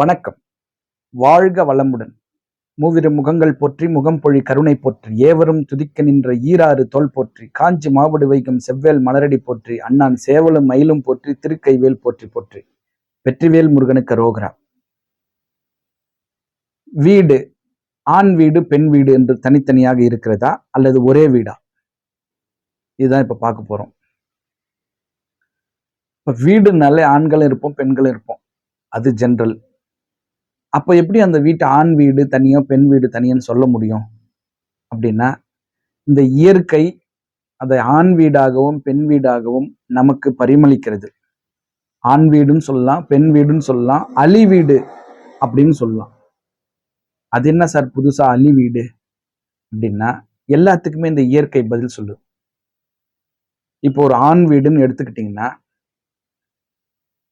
வணக்கம். வாழ்க வளமுடன். மூவிரு முகங்கள் போற்றி முகம் பொழி கருணை போற்றி. ஏவரும் துதிக்க நின்ற ஈராறு தோல் போற்றி. காஞ்சி மாவடு வைக்கும் செவ்வேல் மலரடி போற்றி. அண்ணான் சேவலும் மயிலும் போற்றி. திருக்கைவேல் போற்றி போற்றி. வெற்றிவேல் முருகனுக்கு ரோகரா. வீடு ஆண் வீடு பெண் வீடு என்று தனித்தனியாக இருக்கிறதா? அல்லது ஒரே வீடா? இதுதான் இப்போ பார்க்க போகிறோம் இப்போ வீடுனாலே ஆண்களும் இருப்போம் பெண்களும் இருப்போம். அது ஜென்ரல் அப்போ எப்படி அந்த வீட்டு ஆண் வீடு தனியோ பெண் வீடு தனியோன்னு சொல்ல முடியும்? அப்படின்னா இந்த இயற்கை அதை ஆண் வீடாகவும் பெண் வீடாகவும் நமக்கு பரிமளிக்கிறது. ஆண் வீடுன்னு சொல்லலாம் பெண் வீடுன்னு சொல்லலாம் அலி வீடு அப்படின்னு சொல்லலாம். அது என்ன சார் புதுசா அலி வீடு? அப்படின்னா எல்லாத்துக்குமே இந்த இயற்கை பதில் சொல்லு இப்போ ஒரு ஆண் வீடுன்னு எடுத்துக்கிட்டிங்கன்னா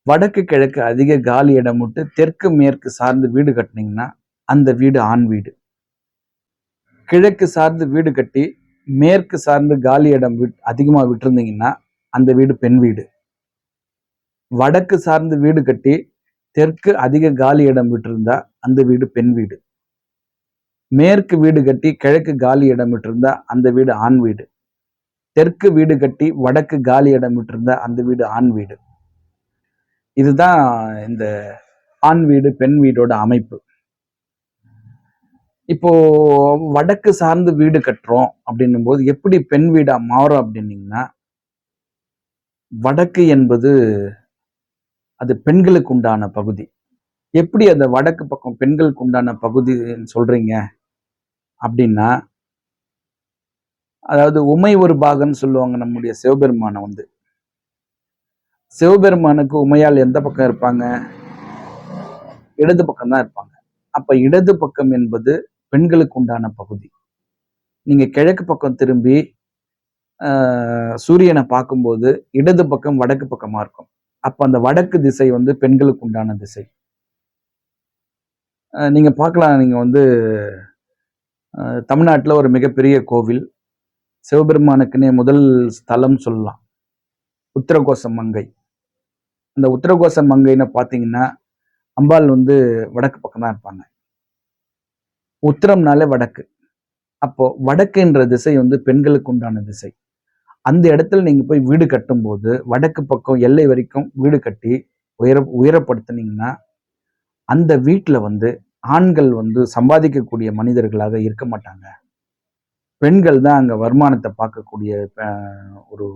வடக்கு கிழக்கு அதிக காலி இடம் விட்டு தெற்கு மேற்கு சார்ந்து வீடு கட்டினீங்கன்னா அந்த வீடு ஆண் வீடு. கிழக்கு சார்ந்து வீடு கட்டி மேற்கு சார்ந்து காலி இடம் விட் அதிகமாக விட்டிருந்தீங்கன்னா அந்த வீடு பெண் வீடு. வடக்கு சார்ந்து வீடு கட்டி தெற்கு அதிக காலி இடம் விட்டிருந்தா அந்த வீடு பெண் வீடு. மேற்கு வீடு கட்டி கிழக்கு காலி இடம் விட்டிருந்தா அந்த வீடு ஆண் வீடு. தெற்கு வீடு கட்டி வடக்கு காலி இடம் விட்டிருந்தா அந்த வீடு ஆண் வீடு. இதுதான் இந்த ஆண் வீடு பெண் வீடோட அமைப்பு. இப்போ வடக்கு சார்ந்து வீடு கட்டுறோம் அப்படின்னும் போது எப்படி பெண் வீடா மாறும் அப்படின்னீங்கன்னா வடக்கு என்பது அது பெண்களுக்கு உண்டான பகுதி. எப்படி அந்த வடக்கு பக்கம் பெண்களுக்கு உண்டான பகுதின்னு சொல்றீங்க அப்படின்னா அதாவது உமை ஒரு பாகன்னு சொல்லுவாங்க நம்முடைய சிவபெருமானை வந்து. சிவபெருமானுக்கு உமையால் எந்த பக்கம் இருப்பாங்க? இடது பக்கம் தான் இருப்பாங்க. அப்ப இடது பக்கம் என்பது பெண்களுக்கு உண்டான பகுதி. நீங்க கிழக்கு பக்கம் திரும்பி சூரியனை பார்க்கும்போது இடது பக்கம் வடக்கு பக்கமா இருக்கும். அப்ப அந்த வடக்கு திசை வந்து பெண்களுக்கு உண்டான திசை. நீங்க பார்க்கலாம். நீங்க வந்து தமிழ்நாட்டில் ஒரு மிகப்பெரிய கோவில். சிவபெருமானுக்குன்னே முதல் ஸ்தலம் சொல்லலாம். உத்தரகோச மங்கை அந்த உத்தரகோச மங்கைன்னு பார்த்தீங்கன்னா அம்பாள் வந்து வடக்கு பக்கம் தான் இருப்பாங்க. உத்தரம்னாலே வடக்கு. அப்போ வடக்குன்ற திசை வந்து பெண்களுக்கு உண்டான திசை. அந்த இடத்துல நீங்க போய் வீடு கட்டும்போது வடக்கு பக்கம் எல்லை வரைக்கும் வீடு கட்டி உயர உயரப்படுத்தினீங்கன்னா அந்த வீட்டில் வந்து ஆண்கள் வந்து சம்பாதிக்கக்கூடிய மனிதர்களாக இருக்க மாட்டாங்க. பெண்கள் தான் அங்கே வருமானத்தை பார்க்கக்கூடிய ஒரு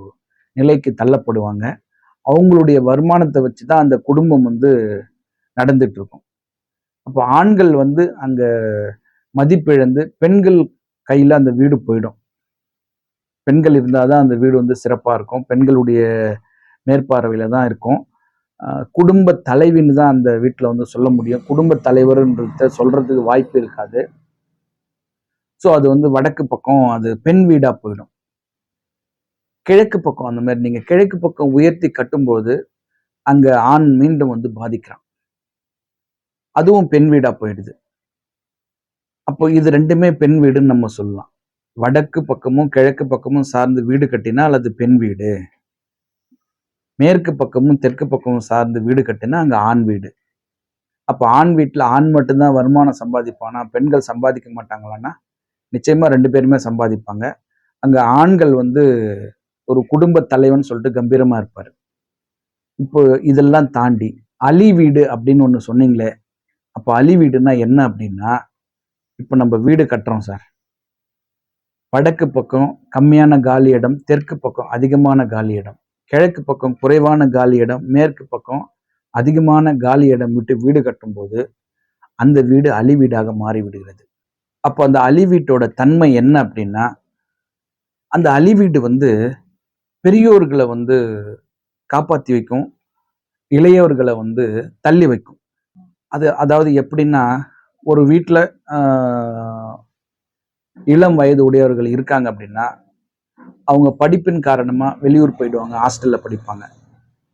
நிலைக்கு தள்ளப்படுவாங்க. அவங்களுடைய வருமானத்தை வச்சு தான் அந்த குடும்பம் வந்து நடந்துட்டு இருக்கும் அப்போ ஆண்கள் வந்து அங்க மதிப்பிழந்து பெண்கள் கையில் அந்த வீடு போயிடும். பெண்கள் இருந்தால் தான் அந்த வீடு வந்து சிறப்பாக இருக்கும். பெண்களுடைய மேற்பார்வையில் தான் இருக்கும். குடும்ப தலைவின்னு தான் அந்த வீட்டில் வந்து சொல்ல முடியும். குடும்ப தலைவர்ன்றத சொல்கிறதுக்கு வாய்ப்பு இருக்காது. ஸோ அது வந்து வடக்கு பக்கம் அது பெண் வீடாக போயிடும். கிழக்கு பக்கம் அந்த மாதிரி நீங்கள் கிழக்கு பக்கம் உயர்த்தி கட்டும்போது அங்கே ஆண் மீண்டும் வந்து பாதிக்கிறான். அதுவும் பெண் வீடாக போயிடுது. அப்போ இது ரெண்டுமே பெண் வீடுன்னு நம்ம சொல்லலாம். வடக்கு பக்கமும் கிழக்கு பக்கமும் சார்ந்து வீடு கட்டினா அல்லது பெண் வீடு. மேற்கு பக்கமும் தெற்கு பக்கமும் சார்ந்து வீடு கட்டினா அங்கே ஆண் வீடு. அப்போ ஆண் வீட்டில் ஆண் மட்டும்தான் வருமானம் சம்பாதிப்பானா? பெண்கள் சம்பாதிக்க மாட்டாங்களான்னா? நிச்சயமாக ரெண்டு பேருமே சம்பாதிப்பாங்க. அங்கே ஆண்கள் வந்து ஒரு குடும்ப தலைவன் சொல்லிட்டு கம்பீரமா இருப்பார். இப்போ இதெல்லாம் தாண்டி அலி வீடு அப்படின்னு ஒன்று சொன்னீங்களே அப்போ அலி வீடுனா என்ன அப்படின்னா இப்போ நம்ம வீடு கட்டுறோம் சார். வடக்கு பக்கம் கம்மியான காலி இடம் தெற்கு பக்கம் அதிகமான காலி இடம் கிழக்கு பக்கம் குறைவான காலி இடம் மேற்கு பக்கம் அதிகமான காலி இடம் விட்டு வீடு கட்டும்போது அந்த வீடு அலி வீடாக மாறி விடுகிறது அப்போ அந்த அலி வீட்டோட தன்மை என்ன அப்படின்னா அந்த அலி வீடு வந்து பெரியோர்களை வந்து காப்பாற்றி வைக்கும் இளையவர்களை வந்து தள்ளி வைக்கும். அது அதாவது எப்படின்னா ஒரு வீட்டில் இளம் வயது உடையவர்கள் இருக்காங்க அப்படின்னா அவங்க படிப்பின் காரணமாக வெளியூர் போயிடுவாங்க ஹாஸ்டலில் படிப்பாங்க.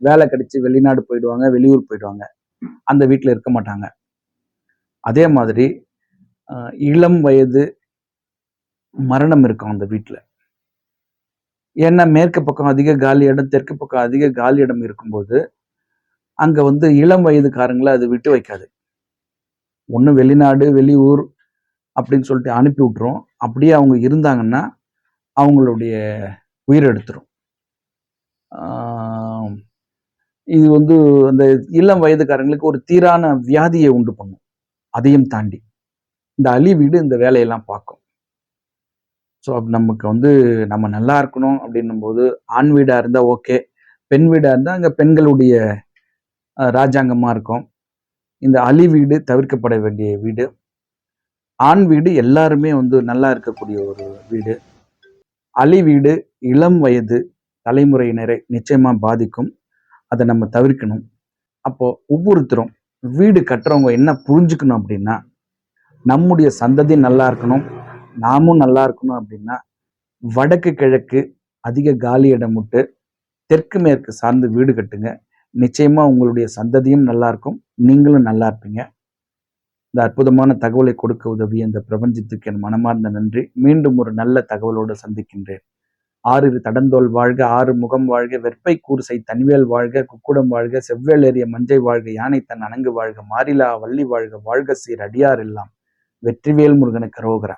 வேலை கிடைச்சி வெளிநாடு போயிடுவாங்க வெளியூர் போயிடுவாங்க. அந்த வீட்டில் இருக்க மாட்டாங்க. அதே மாதிரி இளம் வயது மரணம் இருக்கும் அந்த வீட்டில் ஏன்னா மேற்கு பக்கம் அதிக காலி இடம் தெற்கு பக்கம் அதிக காலி இடம் இருக்கும்போது அங்கே வந்து இளம் வயதுக்காரங்களை அது விட்டு வைக்காது. ஒன்று வெளிநாடு வெளியூர் அப்படின்னு சொல்லிட்டு அனுப்பி விட்டுரும். அப்படியே அவங்க இருந்தாங்கன்னா அவங்களுடைய உயிர் எடுத்துரும். இது வந்து அந்த இளம் வயதுக்காரங்களுக்கு ஒரு தீரான வியாதியை உண்டு பண்ணும். அதையும் தாண்டி. இந்த அலி வீடு இந்த வேலையெல்லாம் பார்க்கும். ஸோ நமக்கு வந்து நம்ம நல்லா இருக்கணும் அப்படின்னும் போது ஆண் வீடாக இருந்தால் ஓகே பெண் வீடாக இருந்தால் அங்கே பெண்களுடைய ராஜாங்கமாக இருக்கும். இந்த அலி வீடு தவிர்க்கப்பட வேண்டிய வீடு. ஆண் வீடு எல்லாருமே வந்து நல்லா இருக்கக்கூடிய ஒரு வீடு. அலி வீடு இளம் வயது தலைமுறையினரை நிச்சயமாக பாதிக்கும். அதை நம்ம தவிர்க்கணும். அப்போது ஒவ்வொருத்தரும் வீடு கட்டுறவங்க என்ன புரிஞ்சுக்கணும் அப்படின்னா நம்முடைய சந்ததி நல்லா இருக்கணும். நாமும் நல்லா இருக்கணும் அப்படின்னா வடக்கு கிழக்கு அதிக காலி இடம் விட்டு தெற்கு மேற்கு சார்ந்து வீடு கட்டுங்க. நிச்சயமா உங்களுடைய சந்ததியும் நல்லா இருக்கும். நீங்களும் நல்லா இருப்பீங்க. இந்த அற்புதமான தகவலை கொடுக்க உதவிய இந்த பிரபஞ்சத்துக்கு என் மனமார்ந்த நன்றி. மீண்டும் ஒரு நல்ல தகவலோடு சந்திக்கின்றேன். ஆறு தடந்தோல் வாழ்க ஆறு முகம் வாழ்க வெற்பை கூர்சை தனிவேல் வாழ்க குக்குடம் வாழ்க செவ்வேல் ஏறிய மஞ்சை வாழ்க யானை தன் அணங்கு வாழ்க மாரிலா வள்ளி வாழ்க வாழ்க சீர் அடியார் எல்லாம். வெற்றிவேல் முருகனுக்கு ரோகரா